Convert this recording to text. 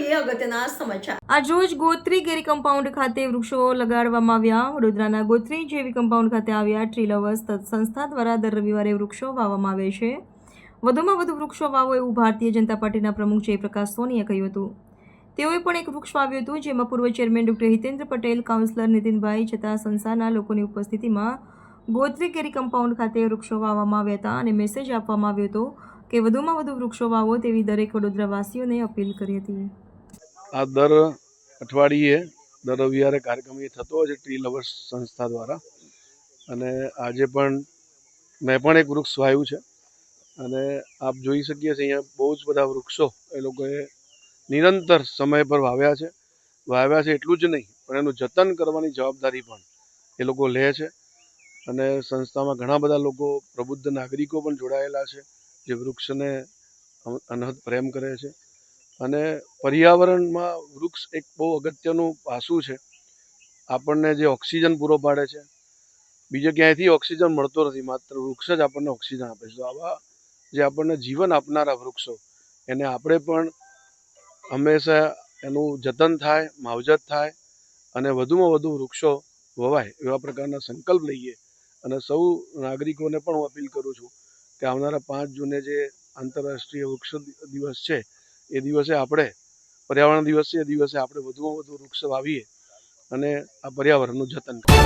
રહ્યા કમ્પાઉન્ડ ખાતે વૃક્ષો લગાડવામાં આવ્યા. વડોદરાના ગોત્રી જેવી કમ્પાઉન્ડ ખાતે આવ્યા ટ્રી લવર્સ સંસ્થા દ્વારા દર રવિવારે વૃક્ષો વાવવામાં આવે છે. વધુમાં વધુ વૃક્ષો વાવો એવું ભારતીય જનતા પાર્ટીના પ્રમુખ જયપ્રકાશ સોનીએ કહ્યું હતું. તેઓએ પણ એક વૃક્ષ વાવ્યું હતું, જેમાં પૂર્વ chairman doctor Hitendra Patel, councillor Nitinbhai છતાં સંસ્થાના લોકોની ઉપસ્થિતિમાં ગોત્રી ગેરી કમ્પાઉન્ડ ખાતે વૃક્ષો વાવવામાં આવ્યા હતા અને મેસેજ આપવામાં આવ્યો હતો. કે વધુમાં વધુ વૃક્ષો વાવો તેવી દરેક વડોદરાવાસીઓને અપીલ કરી હતી. આ દર અઠવાડિયે, દર રવિવારે કાર્યક્રમ એ થતો હોય છે ટ્રી લવર્સ સંસ્થા દ્વારા. અને આજે પણ મેં પણ એક વૃક્ષ વાવ્યું છે. અને આપ જોઈ શકીએ છીએ, અહીંયા બહુ જ બધા વૃક્ષો એ લોકોએ નિરંતર સમય પર વાવ્યા છે. વાવ્યા છે એટલું જ નહીં, પણ એનું જતન કરવાની જવાબદારી પણ એ લોકો લે છે. અને સંસ્થામાં ઘણા બધા લોકો, પ્રબુદ્ધ નાગરિકો પણ જોડાયેલા છે. જે વૃક્ષને અનહદ પ્રેમ કરે છે. અને પર્યાવરણમાં વૃક્ષ એક બહુ અગત્યનું પાસું છે. આપણને જે ઓક્સિજન પૂરો પાડે છે. બીજે ક્યાંયથી ઓક્સિજન મળતો નથી, માત્ર વૃક્ષ જ આપણને ઓક્સિજન આપે છે. તો આવા જે આપણને જીવન આપનારા વૃક્ષો, એને આપણે પણ હંમેશા એનું જતન થાય, માવજત થાય અને વધુમાં વધુ વૃક્ષો વવાય એવા પ્રકારના સંકલ્પ લઈએ. અને સૌ નાગરિકોને પણ હું અપીલ કરું છું કે આવનારા પાંચ જૂને જે આંતરરાષ્ટ્રીય વૃક્ષ દિવસ છે, એ દિવસે આપણે, પર્યાવરણ દિવસ છે, એ દિવસે આપણે વધુમાં વધુ વૃક્ષ વાવીએ અને આ પર્યાવરણનું જતન કરીએ.